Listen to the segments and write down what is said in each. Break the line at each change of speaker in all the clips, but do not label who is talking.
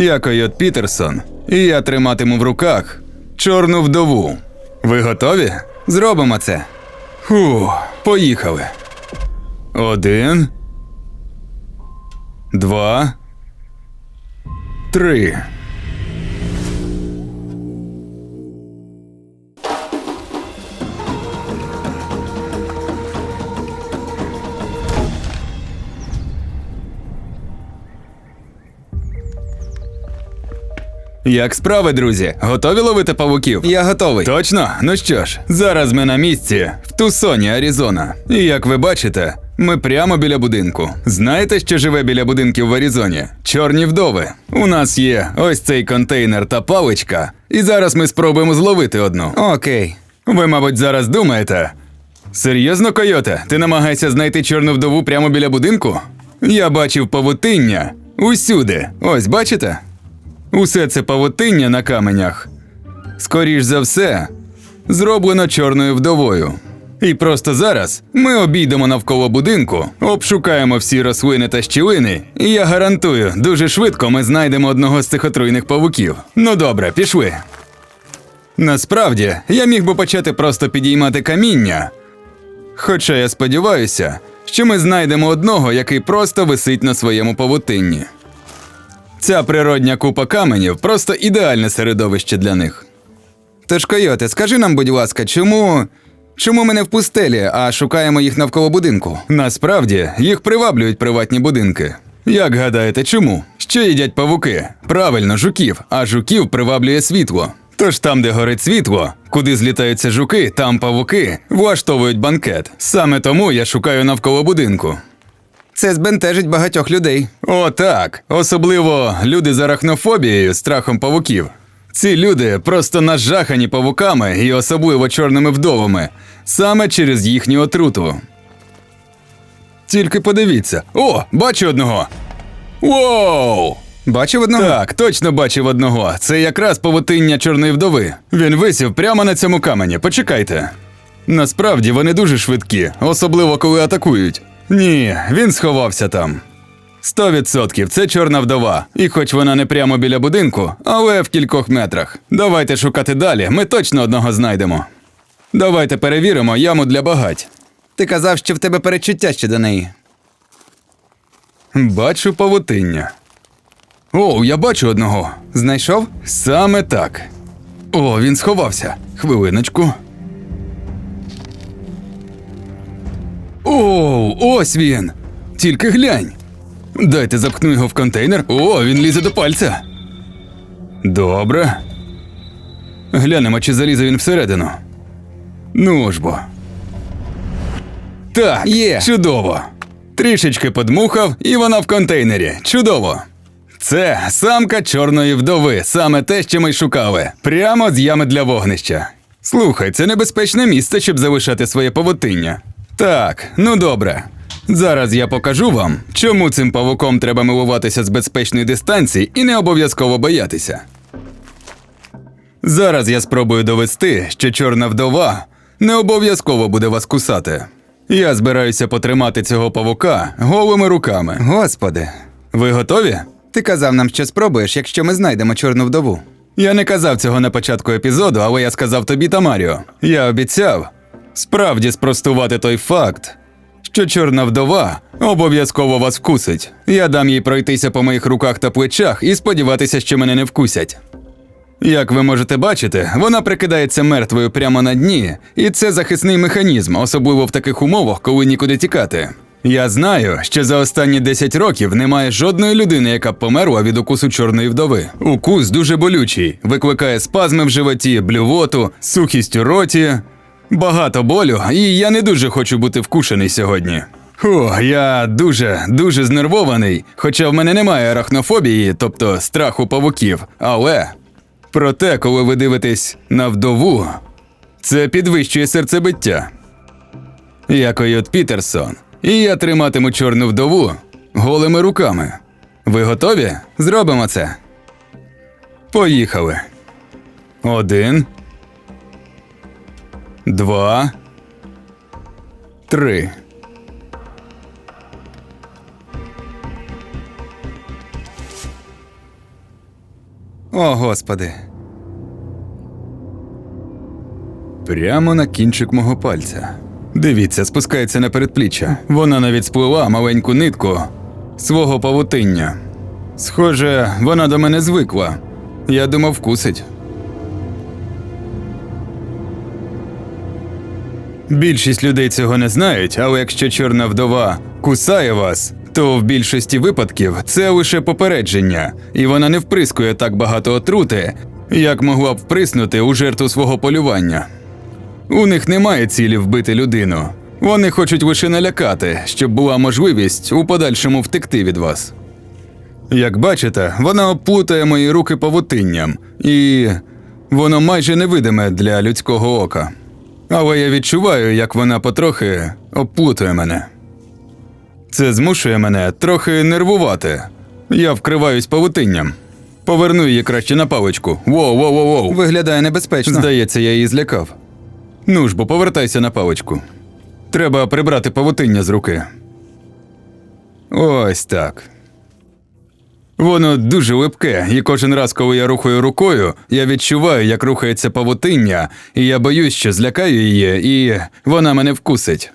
Я Койот Пітерсон, і я триматиму в руках чорну вдову. Ви готові? Зробимо це. Фу, поїхали. Один. Два. Три. Як справи, друзі? Готові ловити павуків?
Я готовий.
Точно? Ну що ж, зараз ми на місці в Тусоні, Аризона. І як ви бачите, ми прямо біля будинку. Знаєте, що живе біля будинків в Аризоні? Чорні вдови. У нас є ось цей контейнер та паличка, і зараз ми спробуємо зловити одну.
Окей.
Ви, мабуть, зараз думаєте. Серйозно, койоте, ти намагаєшся знайти чорну вдову прямо біля будинку? Я бачив павутиння усюди. Ось бачите? Усе це павутиння на каменях. Скоріш за все, зроблено чорною вдовою. І просто зараз ми обійдемо навколо будинку, обшукаємо всі рослини та щілини, і я гарантую, дуже швидко ми знайдемо одного з цих отруйних павуків. Ну добре, пішли. Насправді, я міг би почати просто підіймати каміння. Хоча я сподіваюся, що ми знайдемо одного, який просто висить на своєму павутинні. Ця природня купа каменів просто ідеальне середовище для них.
Тож, койоте, скажи нам, будь ласка, чому. Чому ми не в пустелі, а шукаємо їх навколо будинку?
Насправді їх приваблюють приватні будинки. Як гадаєте, чому? Що їдять павуки? Правильно, жуків, а жуків приваблює світло. Тож там, де горить світло, куди злітаються жуки, там павуки влаштовують банкет. Саме тому я шукаю навколо будинку.
Це збентежить багатьох людей.
О, так. Особливо люди з арахнофобією, страхом павуків. Ці люди просто нажахані павуками і особливо чорними вдовами, саме через їхню отруту. Тільки подивіться. О, бачу одного. Воу!
Бачив одного?
Так, точно бачив одного. Це якраз павутиння чорної вдови. Він висів прямо на цьому камені. Почекайте. Насправді вони дуже швидкі, особливо коли атакують. Ні, він сховався там. Сто відсотків це чорна вдова. І хоч вона не прямо біля будинку, але в кількох метрах. Давайте шукати далі, ми точно одного знайдемо. Давайте перевіримо яму для багать.
Ти казав, що в тебе перечуття щодо неї.
Бачу павутиння. О, я бачу одного.
Знайшов?
Саме так. О, він сховався. Хвилиночку. О, ось він. Тільки глянь. Дайте запхну його в контейнер. О, він лізе до пальця. Добре. Глянемо, чи залізе він всередину. Ну ж бо. Так,
Є.
чудово. Трішечки подмухав, і вона в контейнері. Чудово. Це самка чорної вдови, саме те, що ми шукали, прямо з ями для вогнища. Слухай, це небезпечне місце, щоб залишати своє павутиння. Так, ну добре. Зараз я покажу вам, чому цим павуком треба милуватися з безпечної дистанції і не обов'язково боятися. Зараз я спробую довести, що чорна вдова не обов'язково буде вас кусати. Я збираюся потримати цього павука голими руками.
Господи.
Ви готові?
Ти казав нам, що спробуєш, якщо ми знайдемо чорну вдову.
Я не казав цього на початку епізоду, але я сказав тобі та Маріо. Я обіцяв справді спростувати той факт, що чорна вдова обов'язково вас вкусить. Я дам їй пройтися по моїх руках та плечах і сподіватися, що мене не вкусять. Як ви можете бачити, вона прикидається мертвою прямо на дні, і це захисний механізм, особливо в таких умовах, коли нікуди тікати. Я знаю, що за останні 10 років немає жодної людини, яка б померла від укусу чорної вдови. Укус дуже болючий, викликає спазми в животі, блювоту, сухість у роті, багато болю, і я не дуже хочу бути вкушений сьогодні. Фу, я дуже, дуже знервований, хоча в мене немає арахнофобії, тобто страху павуків. Але проте, коли ви дивитесь на вдову, це підвищує серцебиття. Я Койот Пітерсон, і я триматиму чорну вдову голими руками. Ви готові? Зробимо це. Поїхали. Один. Два. Три.
О, господи.
Прямо на кінчик мого пальця. Дивіться, спускається на передпліччя. Вона навіть сплила маленьку нитку свого павутиння. Схоже, вона до мене звикла. Я думав, вкусить. Більшість людей цього не знають, але якщо чорна вдова кусає вас, то в більшості випадків це лише попередження, і вона не вприскує так багато отрути, як могла б вприснути у жертву свого полювання. У них немає цілі вбити людину. Вони хочуть лише налякати, щоб була можливість у подальшому втекти від вас. Як бачите, вона оплутає мої руки павутинням, і воно майже невидиме для людського ока. Але я відчуваю, як вона потрохи обплутує мене. Це змушує мене трохи нервувати. Я вкриваюсь павутинням. Поверну її краще на паличку. Воу, воу, воу, воу.
Виглядає небезпечно.
Здається, я її злякав. Ну ж бо повертайся на паличку. Треба прибрати павутиння з руки. Ось так. Воно дуже липке, і кожен раз, коли я рухаю рукою, я відчуваю, як рухається павутиння, і я боюсь, що злякаю її, і вона мене вкусить.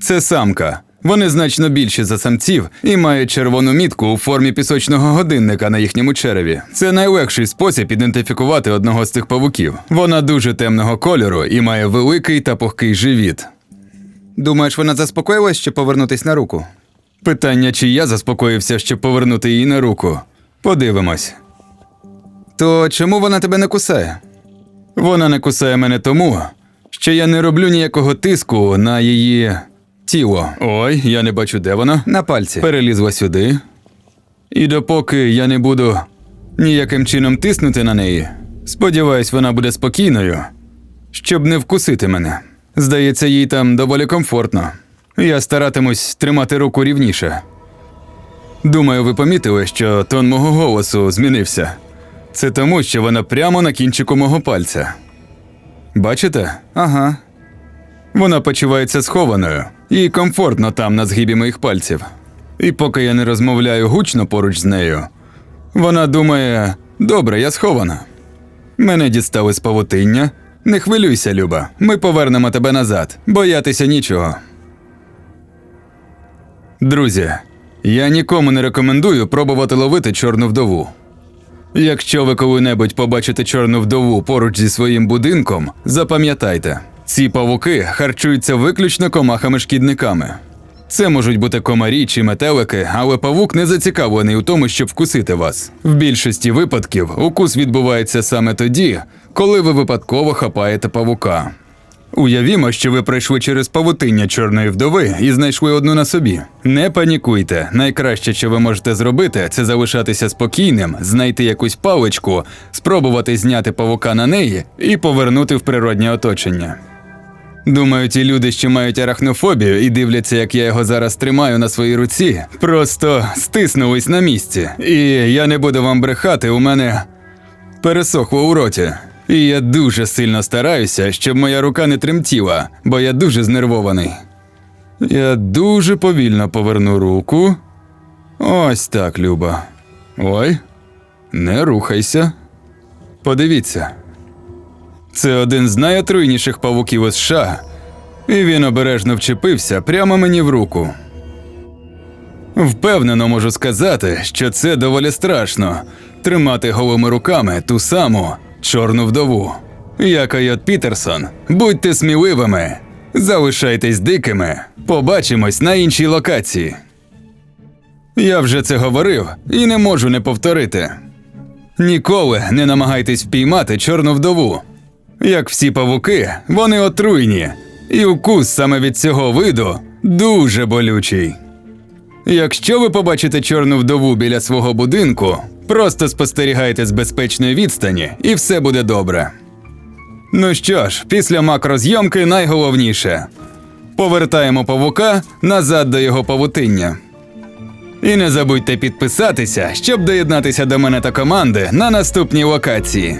Це самка. Вони значно більші за самців і мають червону мітку у формі пісочного годинника на їхньому череві. Це найлегший спосіб ідентифікувати одного з цих павуків. Вона дуже темного кольору і має великий та пухкий живіт.
Думаєш, вона заспокоїлась, щоб повернутись на руку?
Питання, чи я заспокоївся, щоб повернути її на руку. Подивимось.
То чому вона тебе не кусає?
Вона не кусає мене тому, що я не роблю ніякого тиску на її тіло. Ой, я не бачу, де вона.
На пальці.
Перелізла сюди. І допоки я не буду ніяким чином тиснути на неї, сподіваюсь, вона буде спокійною, щоб не вкусити мене. Здається, їй там доволі комфортно. Я старатимусь тримати руку рівніше. Думаю, ви помітили, що тон мого голосу змінився. Це тому, що вона прямо на кінчику мого пальця. Бачите?
Ага.
Вона почувається схованою і комфортно там на згибі моїх пальців. І поки я не розмовляю гучно поруч з нею, вона думає: добре, я схована. Мене дістали з павутиння. Не хвилюйся, Люба, ми повернемо тебе назад. Боятися нічого. Друзі, я нікому не рекомендую пробувати ловити чорну вдову. Якщо ви коли-небудь побачите чорну вдову поруч зі своїм будинком, запам'ятайте, ці павуки харчуються виключно комахами-шкідниками. Це можуть бути комарі чи метелики, але павук не зацікавлений у тому, щоб вкусити вас. В більшості випадків укус відбувається саме тоді, коли ви випадково хапаєте павука. Уявімо, що ви пройшли через павутиння чорної вдови і знайшли одну на собі. Не панікуйте. Найкраще, що ви можете зробити, це залишатися спокійним, знайти якусь паличку, спробувати зняти павука на неї і повернути в природнє оточення. Думаю, ті люди, що мають арахнофобію і дивляться, як я його зараз тримаю на своїй руці, просто стиснулись на місці. І я не буду вам брехати, у мене пересохло у роті. І я дуже сильно стараюся, щоб моя рука не тремтіла, бо я дуже знервований. Я дуже повільно поверну руку. Ось так, Люба. Ой, не рухайся. Подивіться. Це один з найотруйніших павуків у США, і він обережно вчепився прямо мені в руку. Впевнено можу сказати, що це доволі страшно тримати голими руками ту саму чорну вдову. Я Койот Пітерсон. Будьте сміливими, залишайтесь дикими. Побачимось на іншій локації. Я вже це говорив і не можу не повторити. Ніколи не намагайтесь впіймати чорну вдову. Як всі павуки, вони отруйні, і укус саме від цього виду дуже болючий. Якщо ви побачите чорну вдову біля свого будинку, просто спостерігайте з безпечної відстані, і все буде добре. Ну що ж, після макрозйомки найголовніше повертаємо павука назад до його павутиння. І не забудьте підписатися, щоб доєднатися до мене та команди на наступній локації.